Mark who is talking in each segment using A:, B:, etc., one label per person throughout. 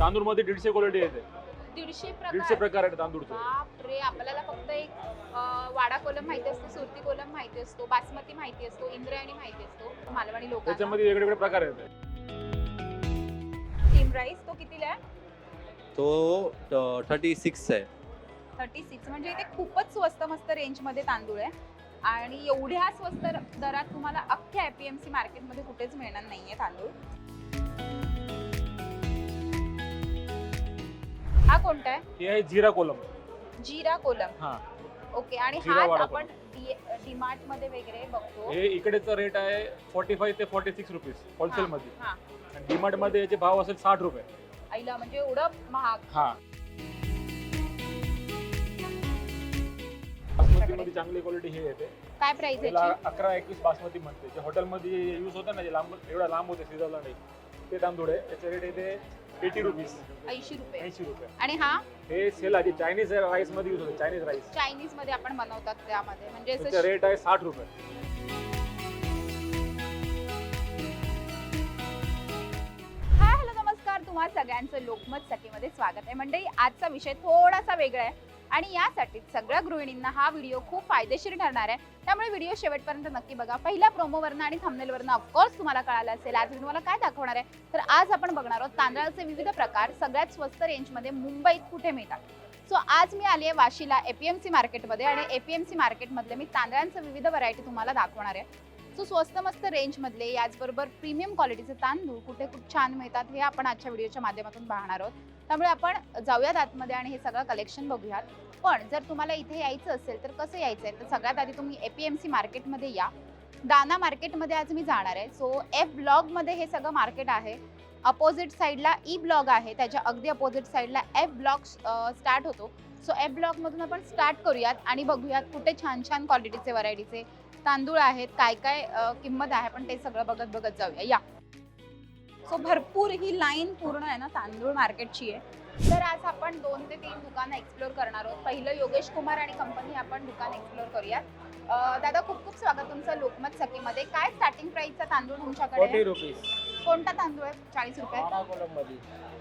A: तांदूळमध्ये दीडशे क्वालिटी येते.
B: दीडशे
A: दीडशे
B: प्रकार
A: प्रकार आहेत तांदूळचे.
B: बापरे आपल्याला फक्त एक अं, वाडा कोलम माहिती असतो सुरती कोलम माहिती असतो बासमती माहिती असतो इंद्रायणी माहिती असतो मालवणी लोकांना.
A: त्याच्यामध्ये वेगळे वेगळे प्रकार आहेत.
B: स्टीम राईस तो कितीला आहे?
C: तो थर्टी सिक्स आहे.
B: थर्टी सिक्स म्हणजे इथे खूपच स्वस्त मस्त रेंजमध्ये तांदूळ आहे. आणि एवढ्या स्वस्त र- दरात तुम्हाला अख्ख्या एपीएमसी मार्केटमध्ये कुठेच मिळणार नाहीये तांदूळ. हा कोणता आहे?
A: हे आहे जिरा कोलम.
B: जिरा कोलम.
A: हा.
B: ओके आणि
A: जिरा
B: हाच
A: वाडा
B: आपण डीमार्टमध्ये वगैरे बघतो.
A: हे इकडेचा रेट आहे फोर्टी फाईव्ह ते फोर्टी सिक्स रुपीज होलसेल मध्ये.
B: हा.
A: आणि डीमार्टमध्ये याचे भाव असेल साठ रुपये.
B: आईला म्हणजे एवढं महाग.
A: हा. बासमती मध्ये चांगली क्वालिटी हे येते.
B: काय प्राइस याची?
A: अकरा एकवीस बासमती म्हणते. जे हॉटेलमध्ये युज होतं ना जे लांब एवढा लांब होते शिजवला नाही. ते तांदूळ आहे. त्याचे रेट येते एटी रुपीज
B: ऐंशी रुपये.
A: ऐंशी रुपये.
B: आणि हा?
A: हे सेल आहे चायनीज राईसमध्ये युज होते चायनीज राईस
B: चायनीजमध्ये आपण बनवतात त्यामध्ये. म्हणजे
A: त्याचा
B: असं
A: रेट आहे साठ रुपये.
B: हाय हॅलो नमस्कार. तुम्हा सगळ्यांचं लोकमत सखीमध्ये स्वागत आहे. मंडळी आजचा विषय थोडासा वेगळा आहे. आणि यासाठी सगळ्या गृहिणींना हा व्हिडिओ खूप फायदेशीर ठरणार आहे. त्यामुळे व्हिडिओ शेवटपर्यंत नक्की बघा. पहिल्या प्रोमोवरनं आणि थंबनेलवरनं ऑफकोर्स तुम्हाला कळालं असेल. आज मी तुम्हाला काय दाखवणार आहे? तर आज आपण बघणार आहोत तांदळाचे विविध प्रकार सगळ्यात स्वस्त रेंजमध्ये मुंबईत कुठे मिळतात? सो आज मी आली आहे वाशीला एपीएमसी मार्केटमध्ये आणि एपीएमसी मार्केटमधले मी तांदळांचं विविध व्हरायटी तुम्हाला दाखवणार आहे. सो स्वस्त मस्त रेंजमधले याचबरोबर प्रीमियम क्वालिटीचे तांदूळ कुठे खूप छान मिळतात हे आपण आजच्या व्हिडिओच्या माध्यमातून पाहणार आहोत. त्यामुळे आपण जाऊयात आतमध्ये आणि हे सगळं कलेक्शन बघूयात. पण जर तुम्हाला इथे यायचं असेल तर कसं यायचं आहे तर सगळ्यात आधी तुम्ही ए पी एम सी मार्केटमध्ये या. दाना मार्केटमध्ये आज मी जाणार आहे. सो एफ ब्लॉगमध्ये हे सगळं मार्केट आहे. अपोजिट साईडला ई ब्लॉग आहे. त्याच्या अगदी अपोजिट साईडला एफ ब्लॉग स्टार्ट होतो. सो एफ ब्लॉगमधून आपण स्टार्ट करूयात आणि बघूयात कुठे छान छान क्वालिटीचे व्हरायटीचे तांदूळ आहेत काय काय किंमत आहे आपण ते सगळं बघत बघत जाऊया. या. सो भरपूर ही लाईन पूर्ण आहे ना तांदूळ मार्केटची आहे. तर आज आपण दोन ते तीन दुकानं एक्सप्लोर करणार आहोत. पहिलं योगेश कुमार आणि कंपनी आपण दुकान एक्सप्लोर करूयात. दादा खूप खूप स्वागत तुमचं लोकमत सखीमध्ये. काय स्टार्टिंग प्राइसचा तांदूळ तुमच्याकडे? आहे? कोणता तांदूळ आहे? चाळीस रुपये?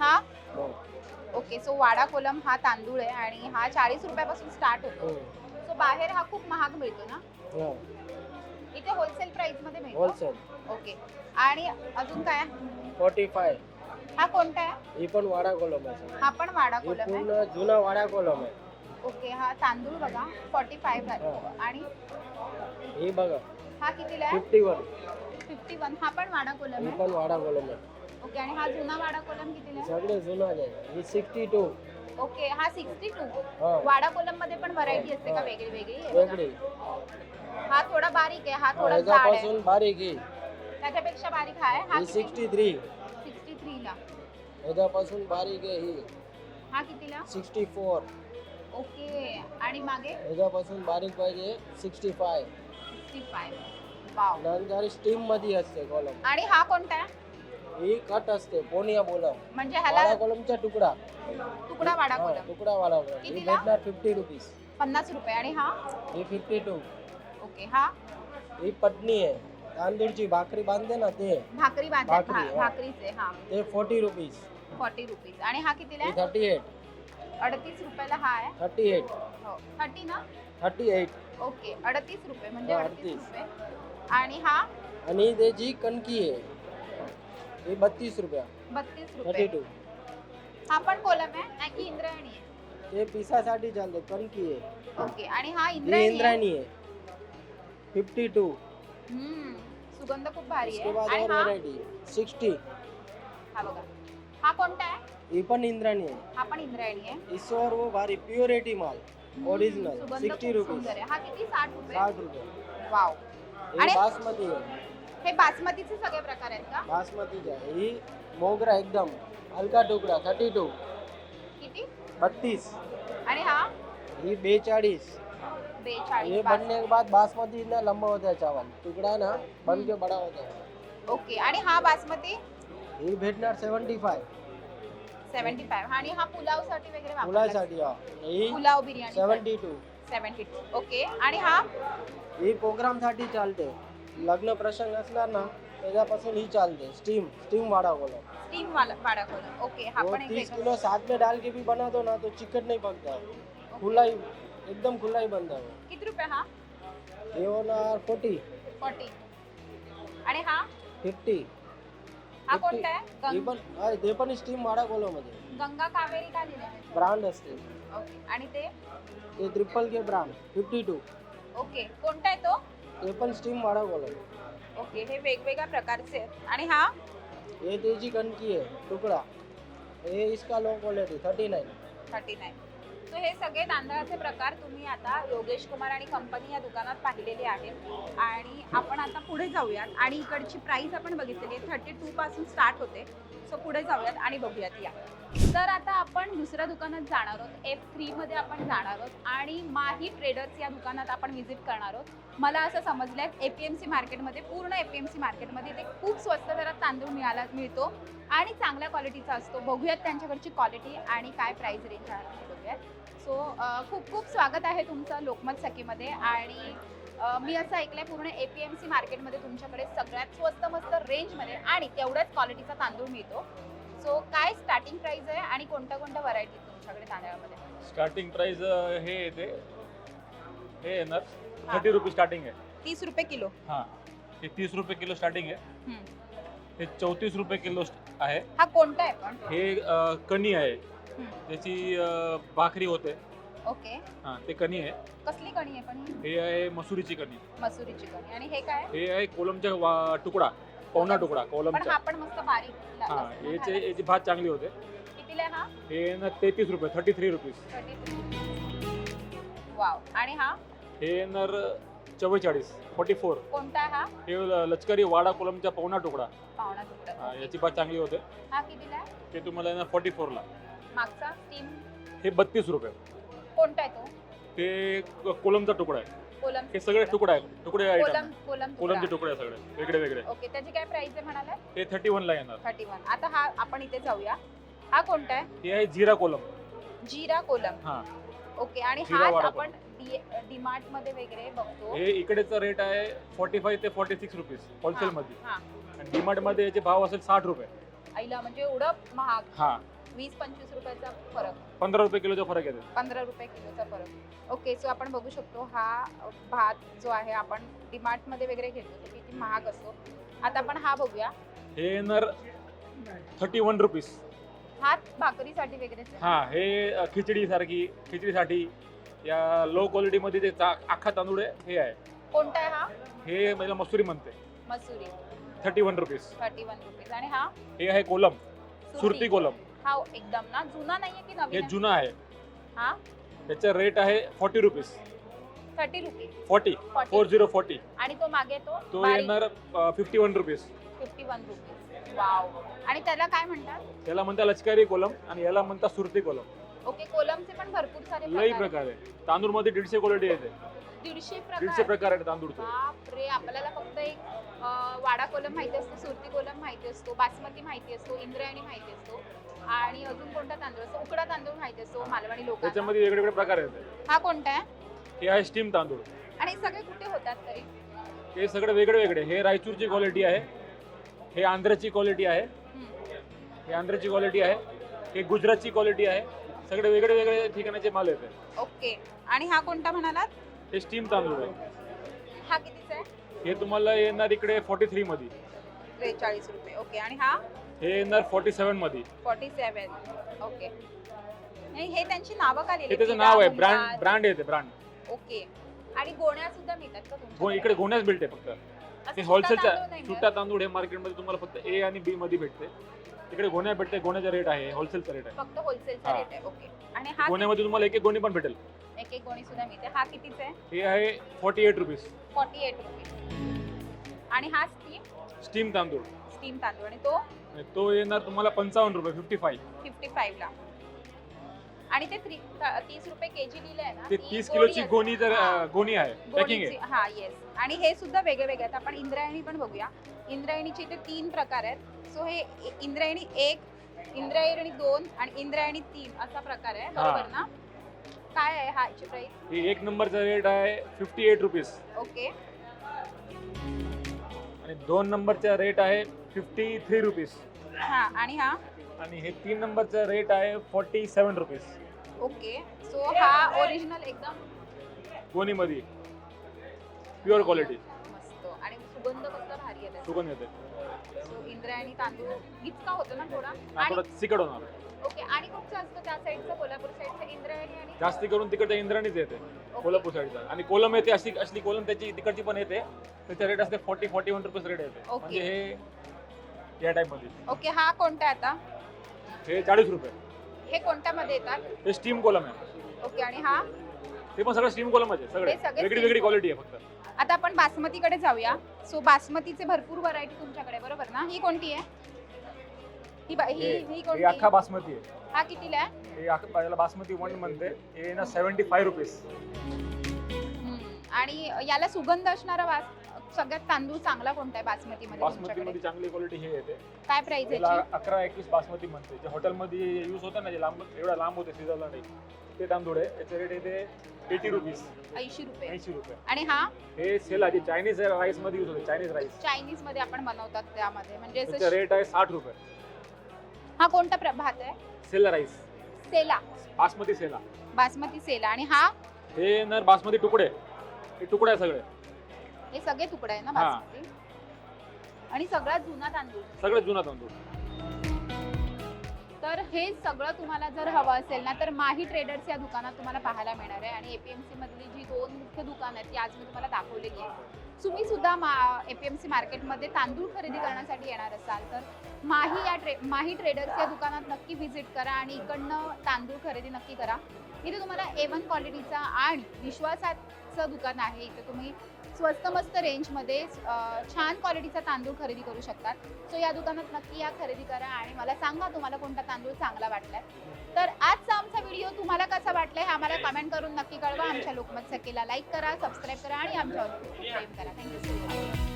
B: हा?
D: हो.
B: ओके सो वाडा कोलम हा तांदूळ आहे आणि हा चाळीस रुपयापासून स्टार्ट होतो.
D: हो.
B: सो बाहेर हा खूप महाग मिळतो ना?
D: हो.
B: इथे होलसेल प्राइसमध्ये मिळतो.
D: होलसेल
B: ओके आणि अजून काय?
D: फोर्टी फाय
B: हा कोणता आहे?
D: ही पण वाडा कोलम आहे
B: हा पण वाडा
D: ही
B: कोलम आहे.
D: पूर्ण जुना वाडा कोलम आहे.
B: ओके हा तांदूळ बघा. फॉर्टी फाईव्ह
D: हा.
B: आणि
D: ही बघा.
B: हा कितीला आहे?
D: फिफ्टी वन
B: फिफ्टी वन हा पण वाडा कोलम
D: ही
B: आहे.
D: पण वाडा कोलम आहे.
B: ओके आणि हा जुना वाडा कोलम कितीला आहे?
D: सगळे जुना आहे. ही सिक्स्टी टू
B: ओके हा सिक्स्टी टू वाडा कोलममध्ये पण व्हरायटी असते का. वेगळी वेगळी? हे.
D: वेगळी.
B: हा थोडा बारीक आहे हा थोडा जाड आहे.
D: ह्याच्यापासून बारीक ही
B: त्याच्यापेक्षा बारीक हा आहे. हा
D: ही सिक्स्टी थ्री
B: सिक्स्टी थ्रीला
D: ह्याच्यापासून बारीक आहे ही.
B: हा कितीला?
D: सिक्स्टी फोर
B: ओके आणि मागे?
D: ह्याच्यापासून बारीक पाहिजे sixty five
B: sixty five wow.
D: नंतर स्टीममध्ये असते कॉलम
B: आणि हा कोणता आहे?
D: ही कट असते पोनिया बोलम
B: म्हणजे
D: वाडा
B: ह्याला
D: कोलमचा तुकडा.
B: तुकडा वाडा
D: हा,
B: कोलम
D: तुकडा वाडा कोलम ही
B: कितीला?
D: भेटणार फिफ्टी रुपीज
B: पन्नास रुपये. आणि हा?
D: ही फिफ्टी टू
B: ओके हा?
D: ही पटणी आहे. तांदूळची भाकरी बांधते ना ते.
B: भाकरी बांधतात
D: भाकरी, हा.
B: भाकरीचे हा.
D: ते फोर्टी रुपीज
B: फॉर्टी रुपीज आणि हा कितीला
D: ही
B: आहे?
D: थर्टी एट
B: अडतीस रुपयाला हा आहे?
D: थर्टी एट
B: हो. थर्टी ना?
D: थर्टी एट
B: ओके अडतीस रुपये. म्हणजे
D: हा,
B: अडतीस
D: 38.
B: रुपये. आणि हा?
D: आणि त्याची कणकी आहे. ही बत्तीस रुपया.
B: बत्तीस
D: थर्टी
B: रुपये.
D: टू
B: हा पण कोलम आहे. नाही की इंद्रायणी आहे.
D: ते पिसासाठी चालते कणकी आहे
B: ओके आणि हा
D: ही
B: इंद्रायणी आहे.
D: इंद्रायणी आहे. फिफ्टी टू
B: हम्म, सुगंध खूप भारी
D: उसके
B: आहे
D: बाद
B: आणि
D: और
B: हा?
D: व्हरायटी सिक्स्टी
B: हा बघा. हा कोणता आहे?
D: ही पण इंद्राणी आहे.
B: हा पण इंद्रायणी आहे.
D: इससे और वो भारी प्योरिटी माल.
B: हम्म,
D: ओरिजिनल
B: सुगंध
D: सिक्स्टी
B: खूप
D: रुपीज
B: सुंदर आहे. हा किती? साठ रुपये?
D: साठ रुपये.
B: वाव
D: ही
B: आणि-
D: बासमती आहे.
B: हे बासमतीचे सगळे प्रकार आहेत का?
D: बासमतीचा आहे. ही मोगरा एकदम हलका टुकड़ा थर्टी टू
B: किती?
D: बत्तीस.
B: आणि हा?
D: ही बेचाळीस. ये
B: बेचाळीस
D: बनने के बाद बासमती ना लंबा होता है चावल. टुकड़ा ना बन के बड़ा होता है
B: ओके आणि हा बासमती?
D: ही भेटणार सेवन्टी फाय
B: सेव्हन्टी फाईव्ह आणि हा पुलावसाठी वगैरे वापरला
D: मुलासाठी हा. ही
B: pulao biryani.
D: Seventy two
B: seventy okay आणि हा?
D: ही प्रोग्रामसाठी चालते. लग्न प्रसंग असणार ना त्याच्यापासून ही चालते. स्टीम स्टीम वाड़ा कोलम
B: स्टीम वाला वाडा ओके हा
D: वो
B: पण एक
D: तीस
B: वेगळा-
D: किलो साथ में डाल के भी बना दो ना तो चिकन नहीं पकता है. खुला ही एकदम खुला ही बनता है.
B: किती रुपये हा?
D: ये होणार फोर्टी
B: फोर्टी आणि हा?
D: फिफ्टी
B: हा. कोणता आहे?
D: हे
B: गंग-
D: पण हा, ते पण स्टीम वाडा
B: गंगा कावेरी का लिहिलं आहे?
D: ब्रांड असते.
B: ओके आणि ते?
D: ते triple K brand fifty two
B: okay कोणता आहे तो?
D: ते पण स्टीम वाडा कोलम
B: ओके हे वेगवेगळ्या प्रकारचे आहेत. आणि हा?
D: ये तेजी कणकी आहे तुकडा. हे इसका low quality thirty nine
B: thirty nine so हे सगळे तांदळाचे प्रकार तुम्ही आता योगेश कुमार आणि कंपनी या दुकानात पाहिलेले आहेत. आणि आपण आता पुढे जाऊयात. आणि इकडची प्राइस आपण बघितलेली आहे. थर्टी टू पासून स्टार्ट होते. सो पुढे जाऊयात आणि बघूयात या. तर आता आपण दुसऱ्या दुकानात जाणार आहोत. एफ थ्रीमध्ये आपण जाणार आहोत आणि माही ट्रेडर्स या दुकानात आपण व्हिजिट करणार आहोत. मला असं समजलं आहे ए पी एम सी मार्केटमध्ये पूर्ण ए पी एम सी मार्केटमध्ये ते खूप स्वस्त दरात तांदूळ मिळाला मिळतो आणि चांगल्या क्वालिटीचा असतो. बघूयात त्यांच्याकडची क्वालिटी आणि काय प्राईस रेंज आहे. बघूयात. सो खूप खूप स्वागत आहे तुमचं लोकमत सखीमध्ये आणि मी असं ऐकलंय पूर्ण ए पी एम सी मार्केटमध्ये तुमच्याकडे सगळ्यात स्वस्त मस्त रेंजमध्ये आणि तेवढ्याच क्वालिटीचा तांदूळ मिळतो. सो काय स्टार्टिंग प्राइस आहे आणि कोणत्या कोणत्या व्हरायटी तुमच्याकडे तांदळामध्ये?
A: स्टार्टिंग प्राइस हे येते. हे येणार. थर्टी रुपीज स्टार्टिंग आहे.
B: तीस रुपये किलो.
A: हां. हे तीस रुपये किलो स्टार्टिंग आहे. हे चौतीस रुपये किलो आहे.
B: हा कोणता आहे पण?
A: हे कणी आहे. त्याची अ, भाकरी होते.
B: ओके.
A: हां ते कणी आहे.
B: कसली कणी आहे पण? ही
A: हे आहे मसुरीची कणी.
B: मसुरीची कणी. आणि हे काय? आहे?
A: हे आहे कोलमचा वा- तुकडा पावणा तुकडा
B: पण
A: कोलमचा
B: हा पण मस्त बारीक ला-
A: हां
B: लसूण
A: याचे
B: घालायचं.
A: याची भात चांगली होते.
B: कितीला आहे हा?
A: हे ना तेहतीस रुपये थर्टी थ्री रुपीज
B: वाव. आणि हा?
A: हे येणार चव्वेचाळीस फोर्टी फोर
B: कोणता आहे हा?
A: हे ल- लष्करी वाडा कोलमचा पावणा तुकडा.
B: पावणा
A: हां,
B: तुकडा
A: याची भात चांगली होते.
B: हा कितीला आहे?
A: ते तुम्हाला येणार फोर्टी फोरला
B: मागचा स्टीम
A: हे बत्तीस रुपये.
B: कोणता आहे तो?
A: ते क- कोलमचा तुकडा आहे.
B: कोलम
A: हे सगळे तुकडा. आहे तुकडे
B: कोलम
A: आयटम
B: कोलम
A: कोलमचे
B: तुकडा.
A: तुकडे आहे सगळे. वेगळे वेगळे.
B: ओके त्याची काय प्राइस आहे म्हणाला
A: हे थर्टी ला येणार.
B: थर्टी वन आता हा आपण इथे जाऊया. हा कोणता आहे?
A: हे आहे जिरा कोलम.
B: जिरा कोलम.
A: हा.
B: ओके आणि
A: जिरा
B: हा
A: वाडा
B: आपण डीमार्टमध्ये वगैरे बघतो.
A: हे इकडेचा रेट आहे फोर्टी फाईव्ह ते फोर्टी सिक्स रुपीज होलसेल मध्ये.
B: हा.
A: आणि डीमार्टमध्ये याचे भाव असेल साठ रुपये.
B: आईला म्हणजे एवढं महाग.
A: हा.
B: वीस पंचवीस रुपयाचा फरक.
A: पंधरा रुपये किलोचा फरक येते.
B: पंधरा रुपये किलोचा फरक. ओके सो आपण बघू शकतो हा भात जो आहे आपण डीमार्टमध्ये वगैरे घेतो तो किती महाग असतो. आता आपण हा बघूया.
A: हे येणार थर्टी वन रुपीज
B: भात भाकरीसाठी वगैरे
A: हा हे अ, खिचडी सारखी खिचडीसाठी. या लो क्वालिटी मध्ये ते चा- अख्खा तांदूळ आहे हे आहे.
B: कोणता आहे हा?
A: हे मला मसुरी म्हणते.
B: Masoori.
A: Thirty one rupees
B: thirty one rupees आणि हा?
A: हे आहे कोलम. सुरती कोलम.
B: हा एकदम ना जुना नाहीये की
A: हे
B: नवीन आहे?
A: जुना आहे.
B: हा?
A: त्याचा रेट आहे forty rupees
B: thirty rupees.
A: Forty four zero forty
B: आणि तो मागे तो
A: तो येणार fifty one rupees
B: fifty one rupees wow आणि त्याला काय म्हणतात?
A: त्याला म्हणतात लष्करी कोलम आणि याला म्हणतात सुरती कोलम.
B: ओके कोलमचे पण भरपूर सारे
A: लई
B: प्रकार
A: प्रकार आहे तांदूळमध्ये दीडशे क्वालिटी येते.
B: दीडशे
A: दीडशे
B: प्रकार
A: आहेत तांदूळचे.
B: बापरे आपल्याला फक्त एक अं, वाडा कोलम माहिती असतो सुरती कोलम माहिती असतो बासमती माहिती असतो इंद्रायणी माहिती असतो आणि अजून कोणता तांदूळ असतो? उकडा तांदूळ माहिती असतो मालवणी लोकांना.
A: त्याच्यामध्ये वेगळे वेगळे प्रकार आहेत.
B: हा कोणता आहे?
A: हे आहे स्टीम तांदूळ.
B: आणि सगळे कुठे होतात तरी
A: हे सगळे वेगळे वेगळे हे रायचूरची क्वालिटी आहे हे आंध्राची क्वालिटी आहे
B: हम्म.
A: हे आंध्राची क्वालिटी आहे हे गुजरातची क्वालिटी आहे सगळे वेगळे वेगळे ठिकाणाचे माल येते
B: ओके. आणि हा कोणता म्हणालात?
A: हे स्टीम तांदूळ आहे.
B: हा कितीचा आहे?
A: हे तुम्हाला येणार इकडे फोर्टी थ्री मध्ये
B: त्रेचाळीस रुपये. ओके. आणि हा?
A: हे येणार फोर्टी सेवनमध्ये
B: फॉर्टी सेवन ओके. नाही हे त्यांची नावं का
A: हे
B: लिहिली
A: त्याचं नाव आहे. ब्रँड ब्रँड येते ब्रँड.
B: ओके. आणि गोण्या सुद्धा मिळतात का तुमच्याकडे?
A: इकडे गोण्याच भेटते फक्त.
B: असं
A: हे होलसेलचा
B: तांदूळ नाही मिळत?
A: सुट्टा तांदूळ हे मार्केटमध्ये तुम्हाला फक्त ए आणि बी मध्ये भेटते. तिकडे गोण्या भेटते गोण्याचा रेट आहे होलसेलचा रेट आहे.
B: फक्त होलसेलचा
A: हा.
B: रेट आहे. ओके. आणि हा
A: गोण्यामध्ये तुम्हाला एक एक गोणी पण भेटेल.
B: एक एक गोणी सुद्धा मिळते. हा कितीचा आहे?
A: हे आहे forty eight rupees
B: forty eight rupees आणि हा स्टीम
A: स्टीम तांदूळ.
B: स्टीम तांदूळ. आणि तो?
A: आणि तो येणार तुम्हाला पंचावन्न रुपये फिफ्टी फाईव्ह
B: फिफ्टी फाईव्हला आणि ते थ्री तीस रुपये केजी लिहिलंय ना
A: ते
B: ती
A: तीस
B: गोणी
A: किलोची
B: असते.
A: गोणी तर
B: हा.
A: अं, गोणी आहे पॅकिंग आहे.
B: हा येस आणि हे सुद्धा वेगळे वेगळे आहेत. आपण इंद्रायणी पण बघूया. इंद्रायणीचे इथे तीन प्रकार आहेत. सो हे इ- इंद्रायणी एक इंद्रायणी दोन आणि इंद्रायणी तीन असा प्रकार आहे. बरोबर ना? काय आहे हा याची प्राइस
A: हे एक नंबरचा रेट आहे फिफ्टी एट रुपीज
B: ओके
A: आणि दोन नंबरचा रेट आहे फिफ्टी थ्री रुपीज
B: हा आणि हा?
A: आणि हे तीन नंबरचा रेट आहे forty seven rupees
B: okay so हा ओरिजिनल एकदम
A: गोणीमध्ये प्युअर क्वालिटी
B: मस्त. आणि सुगंध कसला भारी त्याचा.
A: सुगंध येते
B: सो इंद्रायणी तांदूळ इतका होतो ना थोडा? आणि
A: थोडा चिकट होणार.
B: ओके आणि खूप जास्त त्या साईडचं कोल्हापूर साईडचं इंद्रायणी आणि
A: जास्ती करून तिकडच्या इंद्राणीच येते. कोल्हापूर साईडचा. आणि कोलम येते अशी असली कोलम त्याची तिकडची पण येते त्याचा रेट असते forty forty one rupees rate येते.
B: ओके.
A: म्हणजे हे या टाईपमध्ये.
B: ओके हा कोणता आहे आता?
A: हे चाळीस रुपये.
B: हे कोणत्यामध्ये येतात?
A: हे स्टीम कोलम आहे.
B: ओके आणि हा?
A: ते पण सगळं स्टीम कोलम आहे सगळे.
B: हे सगळे
A: वेगळी
B: steam
A: वेगळी. क्वालिटी आहे फक्त.
B: आता आपण बासमतीकडे जाऊया. सो बासमतीचे भरपूर व्हरायटी तुमच्याकडे बरोबर ना? ही कोणती आहे? ही बा- ही
A: हे
B: ही
A: हे
B: कोणती?
A: अख्खा बासमती आहे.
B: हा कितीला आहे?
A: हे अख्खा याला बासमती वन म्हणते. हे ना सेव्हन्टी फाय रुपीज
B: हम्म. आणि याला सुगंध असणारा वास सगळ्यात तांदूळ चांगला कोणता आहे बासमती मध्ये
A: बासमती मध्ये चांगली क्वालिटी हे येते.
B: काय प्राइस याची?
A: अकरा एकवीस बासमती म्हणते. जे हॉटेलमध्ये यूज होतं ना जे लांब एवढा लांब होते शिजवला नाही. ते तांदूळ आहे. याचे रेट येते एटी रुपीज
B: ऐंशी रुपये.
A: ऐंशी रुपये.
B: आणि हा?
A: हे सेल आहे चायनीज राईसमध्ये यूज होते चायनीज राईस
B: चायनीजमध्ये आपण बनवतात त्यामध्ये. म्हणजे असं
A: त्याचा रेट आहे साठ रुपये.
B: हा कोणता प्र- भात आहे?
A: सेला राईस.
B: सेला.
A: बासमती सेला.
B: बासमती सेला. आणि हा?
A: हे नर बासमती तुकडे. हे तुकडे आहे सगळे.
B: हे सगळे तुकडे आहे ना
A: हा.
B: बासमती? आणि सगळ्यात जुना तांदूळ.
A: सगळे जुना तांदूळ.
B: तर हे सगळं तुम्हाला जर हवं असेल ना तर माही ट्रेडर्स या दुकानात तुम्हाला पाहायला मिळणार आहे. आणि एपीएमसी मधली जी दोन मुख्य दुकान आहेत ती आज मी तुम्हाला दाखवलेली आहे तुम्ही सुद्धा मा एपीएमसी मार्केटमध्ये तांदूळ खरेदी करण्यासाठी येणार असाल तर माही या ट्रे माही ट्रेडर्स या दुकानात नक्की व्हिजिट करा आणि इकडनं तांदूळ खरेदी नक्की करा. इथे तुम्हाला ए वन क्वालिटीचा आणि विश्वासात चं दुकान आहे. इथे तुम्ही स्वस्त मस्त रेंजमध्ये छान क्वालिटीचा तांदूळ खरेदी करू शकतात. सो या दुकानात नक्की या खरेदी करा आणि मला सांगा तुम्हाला कोणता तांदूळ चांगला वाटलाय. तर आजचा आमचा व्हिडिओ तुम्हाला कसा वाटलाय हे आम्हाला कमेंट करून नक्की कळवा. आमच्या लोकमत सखीला लाईक करा सबस्क्राईब करा आणि आमच्यावर प्रेम करा. Thank you so much